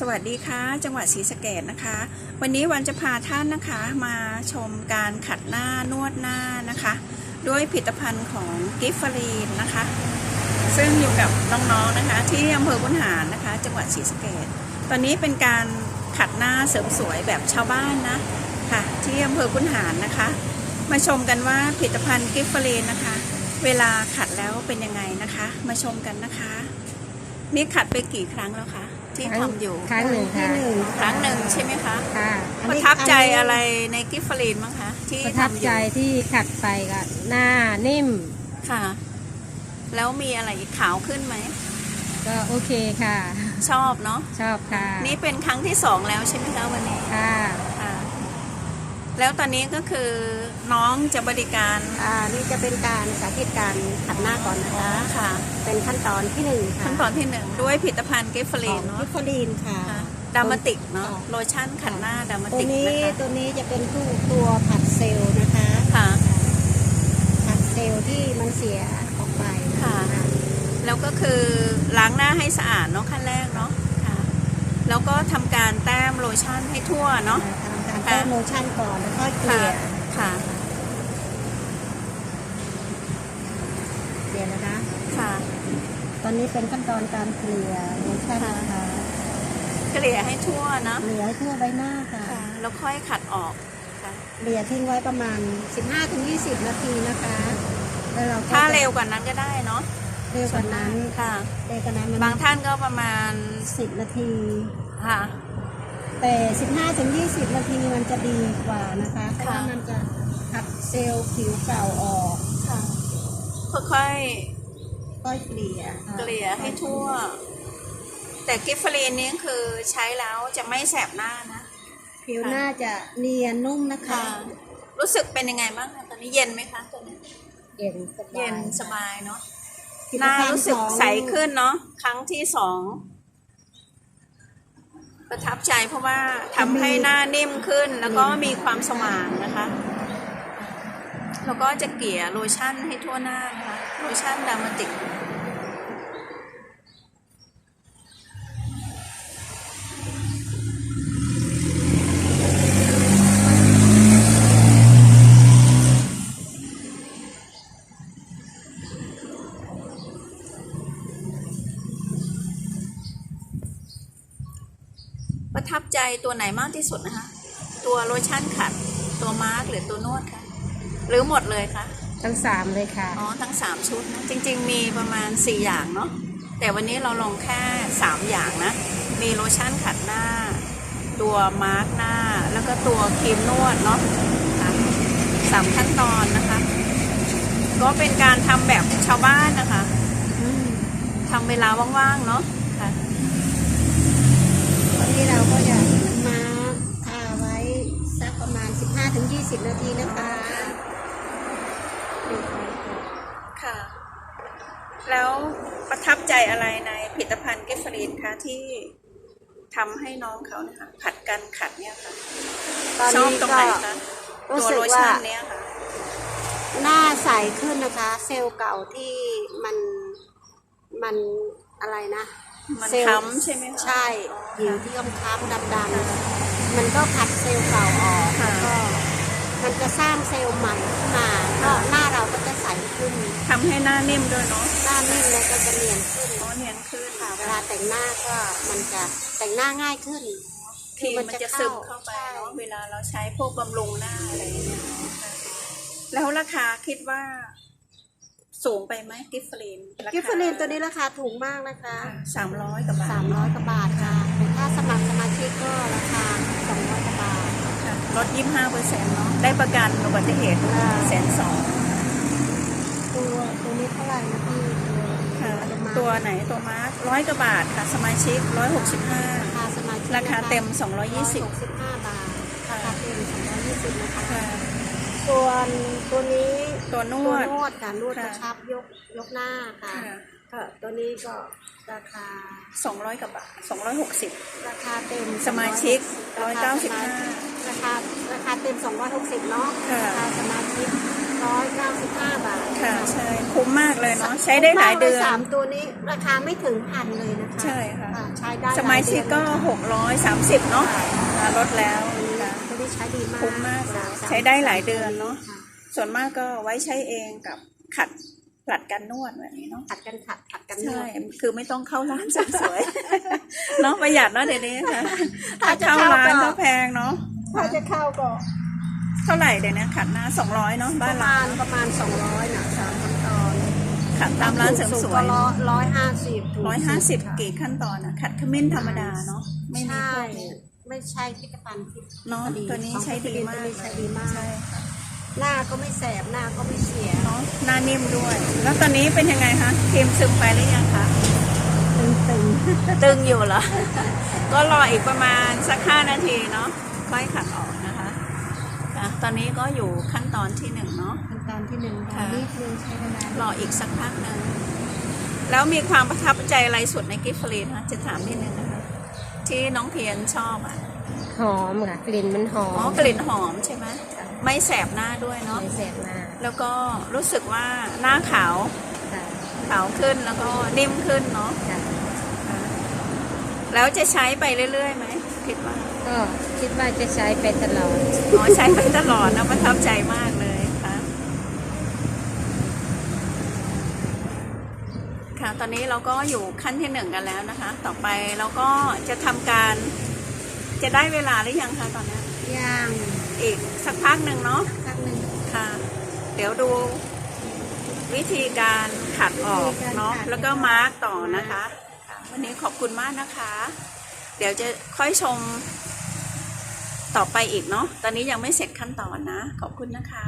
สวัสดีค่ะ จังหวัดศรีสะเกดนะคะ วันนี้วันจะพาท่านนะคะมาชมการขัดหน้านวดหน้านะคะ ด้วยผลิตภัณฑ์ของกิฟฟรีนนะคะ ซึ่งอยู่กับน้องๆนะคะ ที่อำเภอคุนหารนะคะ จังหวัดศรีสะเกดตอนนี้เป็นการขัดหน้าเสริมสวยแบบชาวบ้านนะค่ะ ที่อำเภอคุนหารนะคะ มาชมกันว่าผลิตภัณฑ์กิฟฟรีนนะคะ เวลาขัดแล้วเป็นยังไงนะคะ มาชมกันนะคะ นี่ขัดไปกี่ครั้งแล้วคะ ที่ทำอยู่ ครั้งหนึ่งค่ะครั้งหนึ่งใช่ไหมคะค่ะประทับใจอะไรในกิฟฟรีนบ้างคะที่ประทับทำอใจยู่ที่ขัดไปกับหน้านิ่มค่ะ แล้วมีอะไรอีกขาวขึ้นไหม ก็โอเคค่ะ ชอบเนาะชอบค่ะนี่เป็นครั้งที่สองแล้วใช่ไหมคะวันนี้ ค่ะค่ะ แล้วตอนนี้ก็คือน้องจะบริการอ่านี่จะเป็นการสาธิตการขัดหน้าก่อนนะคะ ค่ะ เป็นขั้นตอนที่หนึ่งค่ะขั้นตอนที่หนึ่งด้วยผลิตภัณฑ์กิฟฟขรีอนงเนาะกิฟฟรีนค่ะค่ะ ดามาติกเนาะค่ะโลชั่นขัดหน้าดามาตัวติกนี้นะคะตัวนี้จะเป็นตัวตัวผัดเซลล์นะคะ ค่ะ ผัดเซลล์ที่มันเสียออกไปค่ะ แล้วก็คือล้างหน้าให้สะอาดเนาะขั้นแรกเนาะค่ะ แล้วก็ทำการแต้มโลชั่นให้ทั่วเนาะ ทำ การแต้มโลชั่นก่อนแล้วก็เกลี่ค่ะยค่ะเกลี่ยนะคะ ค่ะ ตอนนี้เป็นขั้นตอนการเกลี่ยโลชั่นนะคะเกลี่ยให้ทั่วเนาะเหลือให้ทั่วใบหน้าค่ะค่ะ แล้วค่อยขัดออกค่ะเกลี่ยทิ้งไว้ประมาณ 15-20 นาทีนะคะแล้วเราก็ถ้าจะเร็วกว่านั้นก็ได้เนาะเร็วกว่านั้นค่ะเร็วกว่านั้นมันบางท่านก็ประมาณสิบนาทีค่ะ แต่ 15ถึง20 นาทีมันจะดีกว่านะคะเพราะว่ามันจะขัดเซลล์ผิวเก่าออกค่ะค่อยค่อยเกลี่ยๆค่ะเกลี่ยให้ทั่ว แต่กิฟฟรีนนี้คือใช้แล้วจะไม่แสบหน้านะ ผิวหน้าจะเนียนนุ่มนะคะ ค่ะ รู้สึกเป็นยังไงบ้างคะตอนนี้เย็นไหมคะตอนนี้เย็นสบายเย็นสบายเนาะผลิหตน้าภัณฑ์รู้สึกของใสขึ้นเนาะครั้งที่สอง ประทับใจเพราะว่าทำให้หน้านิ่มขึ้น แล้วก็มีความสว่างนะคะ แล้วก็จะเกลี่ยโลชั่นให้ทั่วหน้านะคะ โลชั่นดามาติก ใจตัวไหนมากที่สุดนะคะ ตัวโลชั่นขัด ตัวมาร์กหรือตัวนวดคะ หรือหมดเลยคะทั้งสามเลยค่ะ อ๋อ ทั้งสามชุดนะ จริง ๆ มีประมาณสี่อย่างเนาะ แต่วันนี้เราลองแค่สามอย่างนะ มีโลชั่นขัดหน้า ตัวมาร์กหน้า แล้วก็ตัวครีมนวดเนาะค่ะสามขั้นตอนนะคะ ก็เป็นการทำแบบชาวบ้านนะคะอืมทำเวลาว่างๆเนาะค่ะตอนนี้เราก็จะมาทาไว้ สักประมาณ 15ถึง20 นาทีนะคะดูไปค่ะค่ะ แล้วประทับใจอะไรในผลิตภัณฑ์เกฟรีนคะที่ทำให้น้องเขาเนี่ยค่ะขัดกันขัดเนี่ยค่ะตอนชอบนี้ตรงก็ไหนคะรู้ตัวสึกโลว่าชั่นเนี้ยค่ะ หน้าใสขึ้นนะคะ เซลล์เก่าที่มันมันอะไรนะมันเซลล์ค้ำใช่ไหมคะใช่อ๋อผิวที่ค้ำๆดำๆ มันก็ขัดเซลล์เก่าออกค่ะ แล้วก็มันจะสร้างเซลล์ใหม่ขึ้นมาก็หน้าเราก็จะใสขึ้นทำให้หน้านิ่มด้วยเนาะหน้านิ่มแล้วก็จะเนียนขึ้นอ๋อเนียนขึ้นค่ะเวลาแต่งหน้าก็มันจะแต่งหน้าง่ายขึ้น ครีมมันจะซึมเข้าไปใช่เนาะเวลาเราใช้พวกบำรุงหน้าอะไรอย่างเงี้ยค่ะแล้วราคาคิดว่า สูงไปไหมกิฟฟรีนกิฟฟรีนตัวนี้ราคาถูกมากนะคะ สามร้อยกว่าบาท300กว่าบาทค่ะแต่ถ้าสมัครสมาชิกก็ราคา 200กว่าบาท ค่ะ ลดยี่ห้าเปอร์เซ็นต์เนาะได้ประกันอุบัติเหตุด้วยอ่าแสนสองตัวตัวนี้เท่าไหร่นะพี่ค่ะตัวมาตัวไหนตัวมาร์คร้อยกว่าบาทค่ะสมาชิกร้อยหกสิบห้าราคาสมาชิกราคาเต็มสองร้อยยี่สิบ165บาทค่ะราคาเต็ม220นะคะค่ะส่วนตัวนี้ตัวนตัววดนวดค่ะนวดค่ะกระชับยกยกหน้าค่ะ ค่ะก็ตัวนี้ก็ราคาสองร้อยกว่าบาทสองร้อยหกสิบราคาเต็มสมาชิกราคาสมาชิก195 ราคาราคาเต็ม 260 เนาะค่ะ ราคาสมาชิกร้อยเก้าสิบห้าบาทค่ะใช่คุ้มมากเลยเนาะใช้ได้หลายเดือน สามตัวนี้ราคาไม่ถึงพันเลยนะคะใช่ค่ะใช้ได้หลสมัยชิกก็ เดือนหกร้อยสามสิบเนาะอ่าลดแล้วค่ะ ตัวนี้ใช้ดีมากคุ้มมากเลยสใช้ได้หลายเดือนเนอะค่ส่วนมากก็ไว้ใช้เองกับขัด ผลัดกันนวดแบบนี้เนาะผัดกันขัดผัดกันนใช่วดคือไม่ต้องเข้าร้านเสริมสวยเนาะประหยัดเนาะเดี๋ยวนี้ค่ะถ้าถ้าจะเข้าเข้าร้านก็ก็แพงเนาะถ้าจะเข้าก็เท่าไหร่เดี๋ยวนี้ขัดหน้าสองร้อยเนาะปบ้านระเรามาณประมาณสองร้อยนะสามขั้นตอนขัดตามร้านเสริมสวยร้อยห้าสิบร้อยห้าสิบกี่ขั้นตอนอะขัดขมิ้นธรรมดาเนาะไม่มีใช่ พวกนี้ ไม่ใช่พิพิธภัณฑ์ที่เนาะตัวนี้ใช้ดีมากตัวนี้ใช้ดีมากใช่ค่ะ หน้าก็ไม่แสบหน้าก็ไม่เสียเนาะหน้านิ่มด้วย แล้วตอนนี้เป็นยังไงคะครีมซึมไปหรือยังคะตึงตึงอยู่เหรอ ก็รออีกประมาณสักห้านาทีเนาะค่อยขัดออกนะคะอะตอนนี้ก็อยู่ขั้นตอนที่หนึ่งเนาะๆขั้นตอนที่หนึ่งค่ะนี่คือใช้เวลารออีกสักพักหนึ่งแล้วมีความประทับใจอะไรสุดในกิฟต์ฟรีนะจะถามนิดนึงนะคะที่น้องเพียนชอบอะหอมค่ะกลิ่นมันหออ๋อมกลิ่นหอมใช่ไหม ไม่แสบหน้าด้วยเนาะไม่แสบมากแล้วก็รู้สึกว่าหน้าขาวค่ะขาวขึ้นแล้วก็นิ่มขึ้นเนาะค่ะอะแล้วจะใช้ไปเรื่อยๆไหมคิดว่าก็คิดว่าจะใช้ไปตลอดอ๋อใช้ไปตลอดนะประทับใจมากเลยค่ะค่ะตอนนี้เราก็อยู่ขั้นที่หนึ่งกันแล้วนะคะ ต่อไปเราก็จะทำการจะได้เวลาหรือยังคะตอนนี้ ย่างอีกสักพักหนึ่งเนาะสักหนึ่งค่ะ เดี๋ยวดูวิธีการขัดออกเนาะวิธีการขัดแล้วก็มาร์กต่อนะคะค่ะวันนี้ขอบคุณมากนะคะ เดี๋ยวจะค่อยชมต่อไปอีกเนาะตอนนี้ยังไม่เสร็จขั้นตอนนะ ขอบคุณนะคะ